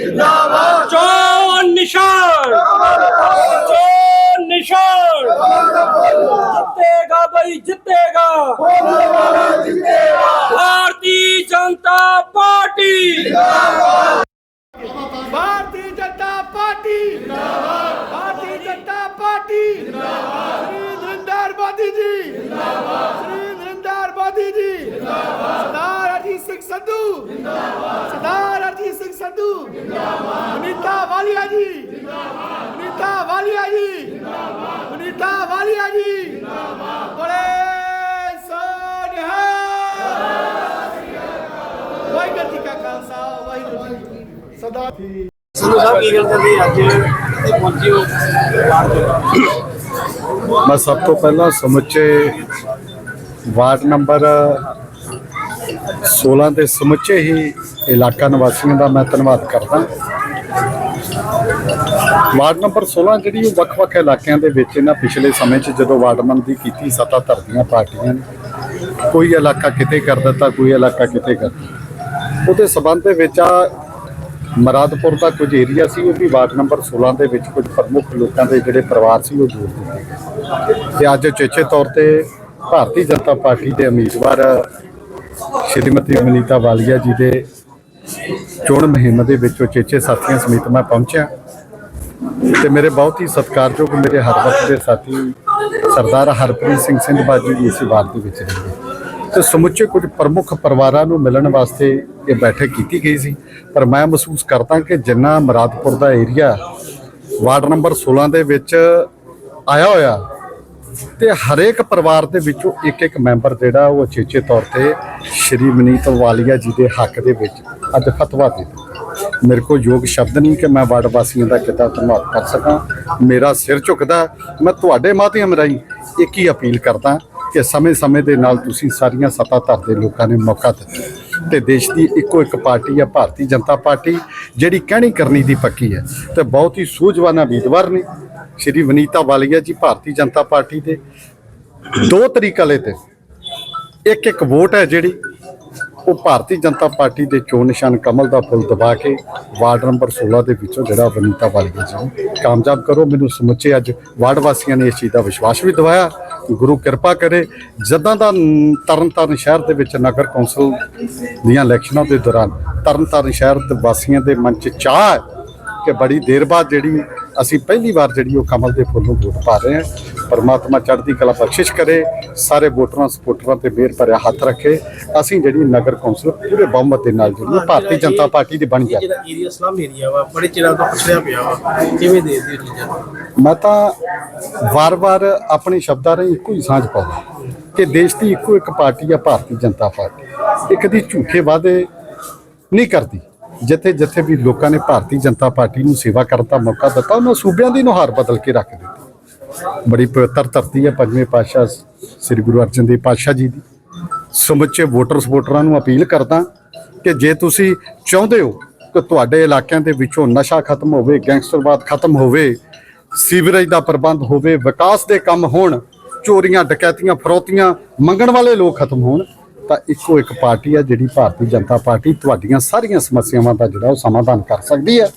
ਜਿੰਦਾਬਾਦ। ਚੋਣ ਨਿਸ਼ਾਨ। ਚੋਣ ਨਿਸ਼ਾਨ। ਜਿੱਤੇਗਾ ਬਈ ਜਿੱਤੇਗਾ। ਭਾਰਤੀ ਜਨਤਾ ਪਾਰਟੀ। ਭਾਰਤੀ ਜਨਤਾ ਪਾਰਟੀ। ਜਿੰਦਾਬਾਦ ਭਾਰਤੀ ਜਨਤਾ ਪਾਰਟੀ ਜਿੰਦਾਬਾਦ ਸ੍ਰੀ ਨਰਿੰਦਰ ਮੋਦੀ ਜੀ ਜਿੰਦਾਬਾਦ ਸ੍ਰੀ ਨਰਿੰਦਰ ਮੋਦੀ ਜੀ ਜਿੰਦਾਬਾਦ ਸਰਦਾਰ ਅਜੀਤ ਸਿੰਘ ਸੰਧੂ। ਜਿੰਦਾਬਾਦ ਸਰਦਾਰ ਅਜੀਤ ਸਿੰਘ ਸੰਧੂ। ਜਿੰਦਾਬਾਦ ਅਨੀਤਾ ਵਾਲੀਆ ਜੀ। ਜਿੰਦਾਬਾਦ ਅਨੀਤਾ ਵਾਲੀਆ ਜੀ। ਜਿੰਦਾਬਾਦ ਅਨੀਤਾ ਵਾਲੀਆ ਜੀ। ਜਿੰਦਾਬਾਦ ਸੋਨਿਹਾ ਵਾਹਿਗੁਰੂ ਜੀ ਕਾ ਖਾਲਸਾ ਵਾਹਿਗੁਰੂ ਜੀ ਕੀ ਫਤਿਹ। ਸਦਾ ਸੰਧੂ ਸਾਹਿਬ ਕੀ ਗੱਲ ਕਰਦੇ ਅੱਜ? ਇੱਥੇ ਪਹੁੰਚੇ ਹੋ? ਮੈਂ ਸਭ ਤੋਂ ਪਹਿਲਾਂ ਸਮੁੱਚੇ ਵਾਰਡ ਨੰਬਰ 16 ਦੇ ਸਮੁੱਚੇ ਹੀ ਇਲਾਕਾ ਨਿਵਾਸੀਆਂ ਦਾ ਮੈਂ ਧੰਨਵਾਦ ਕਰਦਾ। ਵਾਰਡ ਨੰਬਰ 16 ਜਿਹੜੀ ਉਹ ਵੱਖ-ਵੱਖ ਇਲਾਕਿਆਂ ਦੇ ਵਿੱਚ ਇਹਨਾਂ ਪਿਛਲੇ ਸਮੇਂ 'ਚ ਜਦੋਂ ਵਾਰਡਮੰਦੀ ਕੀਤੀ ਸੱਤਾ ਧਰਦੀਆਂ ਪਾਰਟੀਆਂ ਨੇ, ਕੋਈ ਇਲਾਕਾ ਕਿਤੇ ਕਰ ਦਿੱਤਾ, ਕੋਈ ਇਲਾਕਾ ਕਿਤੇ ਕਰ ਦਿੱਤਾ। ਉਹਦੇ ਸਬੰਧ ਦੇ ਵਿੱਚ ਆ ਮਰਾਦਪੁਰ ਦਾ ਕੁਝ ਏਰੀਆ ਸੀ, ਉਹ ਵੀ ਵਾਰਡ ਨੰਬਰ 16 ਦੇ ਵਿੱਚ ਕੁਝ ਪ੍ਰਮੁੱਖ ਲੋਕਾਂ ਦੇ ਜਿਹੜੇ ਪਰਿਵਾਰ ਸੀ, ਉਹ ਜੋੜ ਦਿੱਤੇ ਗਏ। ਤੇ ਅੱਜ ਉਚੇਚੇ ਤੌਰ ਤੇ ਭਾਰਤੀ ਜਨਤਾ ਪਾਰਟੀ ਦੇ ਉਮੀਦਵਾਰ ਸ਼੍ਰੀਮਤੀ ਮਨੀਤਾ ਵਾਲੀਆ ਜੀ ਦੇ ਚੋਣ ਮੁਹਿੰਮ ਦੇ ਵਿੱਚ ਉਚੇਚੇ ਸਾਥੀਆਂ ਸਮੇਤ ਮੈਂ ਪਹੁੰਚਿਆ ਤੇ ਮੇਰੇ ਬਹੁਤ ਹੀ ਸਤਿਕਾਰਯੋਗ ਮੇਰੇ ਹਰ ਵਕਤ ਦੇ ਸਾਥੀ ਸਰਦਾਰ ਹਰਪ੍ਰੀਤ ਸਿੰਘ ਸਿੰਘ ਬਾਜੀ ਜੀ ਇਸ ਵਾਰ ਦੇ ਵਿੱਚ ਰਹੇ ਤੇ ਸਮੁੱਚੇ ਕੁਝ ਪ੍ਰਮੁੱਖ ਪਰਿਵਾਰਾਂ ਨੂੰ ਮਿਲਣ ਵਾਸਤੇ ਇਹ ਬੈਠਕ ਕੀਤੀ ਗਈ ਸੀ। ਪਰ ਮੈਂ ਮਹਿਸੂਸ ਕਰਦਾ ਕਿ ਜਿੰਨਾ ਮਰਾਦਪੁਰ ਦਾ ਏਰੀਆ ਵਾਰਡ ਨੰਬਰ 16 ਦੇ ਵਿੱਚ ਆਇਆ ਹੋਇਆ ਤੇ ਹਰੇਕ ਪਰਿਵਾਰ ਦੇ ਵਿੱਚੋਂ ਇੱਕ ਇੱਕ ਮੈਂਬਰ ਜਿਹੜਾ ਉਹ ਉਚੇਚੇ ਤੌਰ ਤੇ ਸ਼੍ਰੀ ਮਨੀਤ ਵਾਲੀਆ ਜੀ ਦੇ ਹੱਕ ਦੇ ਵਿੱਚ ਅੱਜ ਫਤਵਾ ਦੇ ਦਿੱਤਾ। ਮੇਰੇ ਕੋਲ ਯੋਗ ਸ਼ਬਦ ਨਹੀਂ ਕਿ ਮੈਂ ਵਾਰਡ ਵਾਸੀਆਂ ਦਾ ਕਿੱਦਾਂ ਧੰਨਵਾਦ ਕਰ ਸਕਾਂ। ਮੇਰਾ ਸਿਰ ਝੁਕਦਾ, ਮੈਂ ਤੁਹਾਡੇ ਮਾਧਿਅਮ ਰਾਹੀਂ ਇੱਕ ਹੀ ਅਪੀਲ ਕਰਦਾ ਕਿ ਸਮੇਂ-ਸਮੇਂ ਦੇ ਨਾਲ ਤੁਸੀਂ ਸਾਰੀਆਂ ਸੱਤਾਧਾਰ ਦੇ ਲੋਕਾਂ ਨੇ ਮੌਕਾ ਦਿੱਤਾ ਤੇ ਦੇਸ਼ ਦੀ ਇੱਕੋ ਇੱਕ ਪਾਰਟੀ ਹੈ ਭਾਰਤੀ ਜਨਤਾ ਪਾਰਟੀ, ਜਿਹੜੀ ਕਹਿਣੀ ਕਰਨੀ ਦੀ ਪੱਕੀ ਹੈ ਤੇ ਬਹੁਤ ਹੀ ਸੂਝਵਾਨ ਉਮੀਦਵਾਰ ਨੇ। ਸ਼੍ਰੀ ਵਨੀਤਾ ਵਾਲੀਆ ਜੀ ਭਾਰਤੀ ਜਨਤਾ ਪਾਰਟੀ ਦੇ ਦੋ ਤਰੀਕੇ ਵਾਲੇ ਤੇ ਇੱਕ ਇੱਕ ਵੋਟ ਹੈ ਜਿਹੜੀ ਉਹ ਭਾਰਤੀ ਜਨਤਾ ਪਾਰਟੀ ਦੇ ਚੋਣ ਨਿਸ਼ਾਨ ਕਮਲ ਦਾ ਫੁੱਲ ਦਬਾ ਕੇ ਵਾਰਡ ਨੰਬਰ 16 ਦੇ ਵਿੱਚੋਂ ਜਿਹੜਾ ਵਨੀਤਾ ਵਾਲੀਆ ਜੀ ਕਾਮਯਾਬ ਕਰੋ। ਮੈਨੂੰ ਸਮੁੱਚੇ ਅੱਜ ਵਾਰਡ ਵਾਸੀਆਂ ਨੇ ਇਸ ਚੀਜ਼ ਦਾ ਵਿਸ਼ਵਾਸ ਵੀ ਦਿਵਾਇਆ। ਗੁਰੂ ਕਿਰਪਾ ਕਰੇ। ਜਦਾਂ ਦਾ ਨ- ਤਰਨਤਾਰਨ ਸ਼ਹਿਰ ਦੇ ਵਿੱਚ ਨਗਰ ਕੌਂਸਲ ਦੀਆਂ ਇਲੈਕਸ਼ਨਾਂ ਦੇ ਦੌਰਾਨ ਤਰਨਤਾਰਨ ਸ਼ਹਿਰ ਦੇ ਵਾਸੀਆਂ ਦੇ ਮਨ 'ਚ ਚਾਹ ਹੈ ਕਿ ਬੜੀ ਦੇਰ ਬਾਅਦ ਜਿਹੜੀ ਅਸੀਂ ਪਹਿਲੀ ਵਾਰ ਜਿਹੜੀ ਉਹ ਕਮਲ ਦੇ ਫੁੱਲ ਨੂੰ ਵੋਟ ਪਾ ਰਹੇ ਹਾਂ। ਪਰਮਾਤਮਾ ਚੜ੍ਹਦੀ ਕਲਾ ਬਖਸ਼ਿਸ਼ ਕਰੇ ਸਾਰੇ ਵੋਟਰਾਂ ਸਪੋਰਟਰਾਂ ਤੇ ਮਿਹਰ ਭਰਿਆ ਹੱਥ ਰੱਖੇ। ਅਸੀਂ ਜਿਹੜੀ ਨਗਰ ਕੌਂਸਲ ਪੂਰੇ ਬਹੁਮਤ ਦੇ ਨਾਲ ਜਿਹੜੀ ਭਾਰਤੀ ਜਨਤਾ ਪਾਰਟੀ ਦੀ ਬਣ ਜਾਏ ਜਿਹੜਾ ਏਰੀਆ ਸਲਮ ਏਰੀਆ ਵਾ ਬੜੇ ਚਿਰਾਂ ਤੋਂ ਪਛੜਿਆ ਪਿਆ ਵਾ ਕਿਵੇਂ ਦੇ ਦਿਓ ਚੀਜ਼ਾਂ? ਮੈਂ ਤਾਂ ਵਾਰ-ਵਾਰ ਆਪਣੇ ਸ਼ਬਦਾਂ ਰਾਹੀਂ ਇੱਕੋ ਹੀ ਸਾਂਝ ਪਾਉਂਦਾ ਕਿ ਦੇਸ਼ ਦੀ ਇੱਕੋ ਇੱਕ ਪਾਰਟੀ ਆ ਭਾਰਤੀ ਜਨਤਾ ਪਾਰਟੀ। ਇੱਕ ਦੀ ਝੂਠੇ ਵਾਅਦੇ ਨਹੀਂ ਕਰਦੀ। ਜਿੱਥੇ ਜਿੱਥੇ ਵੀ ਲੋਕਾਂ ਨੇ ਭਾਰਤੀ ਜਨਤਾ ਪਾਰਟੀ ਨੂੰ ਸੇਵਾ ਕਰਨ ਦਾ ਮੌਕਾ ਦਿੱਤਾ, ਉਹਨਾਂ ਸੂਬਿਆਂ ਦੀ ਨੁਹਾਰ ਬਦਲ ਕੇ ਰੱਖ ਦਿੱਤੀ। ਬੜੀ ਪਵਿੱਤਰ ਧਰਤੀ ਹੈ, ਪੰਜਵੇਂ ਪਾਤਸ਼ਾਹ ਸ੍ਰੀ ਗੁਰੂ ਅਰਜਨ ਦੇਵ ਪਾਤਸ਼ਾਹ ਜੀ ਦੀ। ਸਮੁੱਚੇ ਵੋਟਰ ਸਪੋਰਟਰਾਂ ਨੂੰ ਅਪੀਲ ਕਰਦਾ ਕਿ ਜੇ ਤੁਸੀਂ ਚਾਹੁੰਦੇ ਹੋ ਕਿ ਤੁਹਾਡੇ ਇਲਾਕਿਆਂ ਦੇ ਵਿੱਚੋਂ ਨਸ਼ਾ ਖਤਮ ਹੋਵੇ, ਗੈਂਗਸਟਰਵਾਦ ਖਤਮ ਹੋਵੇ, ਸੀਵਰੇਜ ਦਾ ਪ੍ਰਬੰਧ ਹੋਵੇ, ਵਿਕਾਸ ਦੇ ਕੰਮ ਹੋਣ, ਚੋਰੀਆਂ, ਡਕੈਤੀਆਂ, ਫਰੋਤੀਆਂ ਮੰਗਣ ਵਾਲੇ ਲੋਕ ਖਤਮ ਹੋਣ ਤਾਂ ਇੱਕੋ ਇੱਕ ਪਾਰਟੀ ਹੈ ਜਿਹੜੀ ਭਾਰਤੀ ਜਨਤਾ ਪਾਰਟੀ ਤੁਹਾਡੀਆਂ ਸਾਰੀਆਂ ਸਮੱਸਿਆਵਾਂ ਦਾ ਜਿਹੜਾ ਉਹ ਸਮਾਧਾਨ ਕਰ ਸਕਦੀ ਹੈ।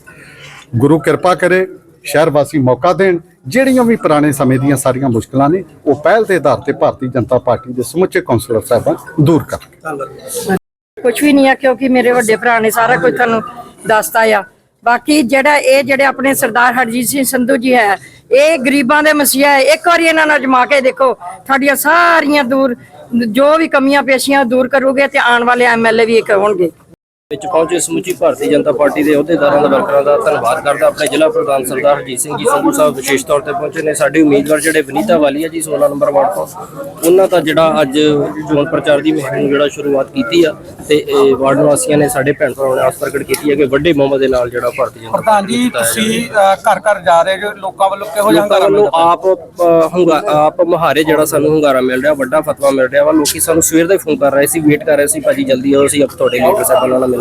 ਗੁਰੂ ਕਿਰਪਾ ਕਰੇ ਸ਼ਹਿਰ ਵਾਸੀ ਮੌਕਾ ਦੇਣ, ਜਿਹੜੀਆਂ ਵੀ ਪੁਰਾਣੇ ਸਮੇਂ ਦੀਆਂ ਸਾਰੀਆਂ ਮੁਸ਼ਕਲਾਂ ਨੇ, ਉਹ ਪਹਿਲ ਦੇ ਆਧਾਰ ਤੇ ਭਾਰਤੀ ਜਨਤਾ ਪਾਰਟੀ ਦੇ ਸਮੁੱਚੇ ਕੌਂਸਲਰ ਸਾਹਿਬਾਨ ਦੂਰ ਕਰਨ। ਕੁਝ ਵੀ ਨਹੀਂ ਆ, ਕਿਉਂਕਿ ਮੇਰੇ ਵੱਡੇ ਭਰਾ ਨੇ ਸਾਰਾ ਕੁਝ ਤੁਹਾਨੂੰ ਦੱਸਤਾ ਆ। ਬਾਕੀ ਜਿਹੜਾ ਇਹ ਜਿਹੜੇ ਆਪਣੇ ਸਰਦਾਰ ਹਰਜੀਤ ਸਿੰਘ ਸੰਧੂ ਜੀ ਹੈ, ਇਹ ਗਰੀਬਾਂ ਦੇ ਮਸੀਹਾ ਹੈ। ਇੱਕ ਵਾਰੀ ਇਹਨਾਂ ਨਾਲ ਜਮਾ ਕੇ ਦੇਖੋ ਤੁਹਾਡੀਆਂ ਸਾਰੀਆਂ ਦੂਰ ਜੋ ਵੀ ਕਮੀਆਂ ਪੇਸ਼ੀਆਂ ਦੂਰ ਕਰੋਗੇ ਤੇ ਆਉਣ ਵਾਲੇ ਐਮਐਲਏ ਵੀ ਇੱਕ ਹੋਣਗੇ ਵਿੱਚ ਪਹੁੰਚੇ ਸਮੁੱਚੀ ਭਾਰਤੀ ਜਨਤਾ ਪਾਰਟੀ ਦੇ ਅਹੁਦੇਦਾਰਾਂ ਦਾ ਵਰਕਰਾਂ ਦਾ ਧੰਨਵਾਦ ਕਰਦਾ। ਆਪਣੇ ਜ਼ਿਲ੍ਹਾ ਪ੍ਰਧਾਨ ਸਰਦਾਰ ਹਰਜੀਤ ਸਿੰਘ ਜੀ ਸੰਧੂ ਸਾਹਿਬ ਵਿਸ਼ੇਸ਼ ਤੌਰ ਤੇ ਪਹੁੰਚੇ ਨੇ। ਸਾਡੇ ਉਮੀਦਵਾਰ ਜਿਹੜੇ ਵਨੀਤਾ ਵਾਲੀ ਆ ਜੀ 16 ਨੰਬਰ ਵਾਰਡ ਤੋਂ ਉਹਨਾਂ ਦਾ ਜਿਹੜਾ ਅੱਜ ਚੋਣ ਪ੍ਰਚਾਰ ਦੀ ਮੁਹਿੰਮ ਜਿਹੜਾ ਸ਼ੁਰੂਆਤ ਕੀਤੀ ਆ ਤੇ ਇਹ ਵਾਰਡ ਨਿਵਾਸੀਆਂ ਨੇ ਸਾਡੇ ਭੈਣ ਭਰਾਵਾਂ ਨੇ ਆਸ ਪ੍ਰਗਟ ਕੀਤੀ ਹੈ ਕਿ ਵੱਡੇ ਬਹੁਮਤ ਦੇ ਨਾਲ ਜਿਹੜਾ ਭਾਰਤੀ ਜਨਤਾ ਪ੍ਰਧਾਨ ਜੀ ਤੁਸੀਂ ਘਰ ਘਰ ਜਾ ਰਹੇ ਜੋ ਲੋਕਾਂ ਵੱਲੋਂ ਕਿਹੋ ਜਿਹਾ ਹੰਗਾਰਾ ਮਿਲਦਾ ਆਪ ਹੰਗਾ ਆਪ ਮੁਹਾਰੇ ਜਿਹੜਾ ਸਾਨੂੰ ਹੰਗਾਰਾ ਮਿਲ ਰਿਹਾ ਵੱਡਾ ਫਤਵਾ ਮਿਲ ਰਿਹਾ ਵਾ। ਲੋਕੀ ਸਾਨੂੰ ਸਵੇਰ ਦਾ ਫੋਨ ਕਰ ਰਹੇ ਸੀ ਵੇਟ ਕਰ ਰਹੇ ਸੀ ਭਾਜੀ ਜਲਦੀ ਆਓ ਅਸੀਂ ਅਬ ਤੁਹਾਡੇ ਲੀਡਰ ਸਾਹਿਬਾਨਾਂ ਨਾਲ ਮਿਲਣਾ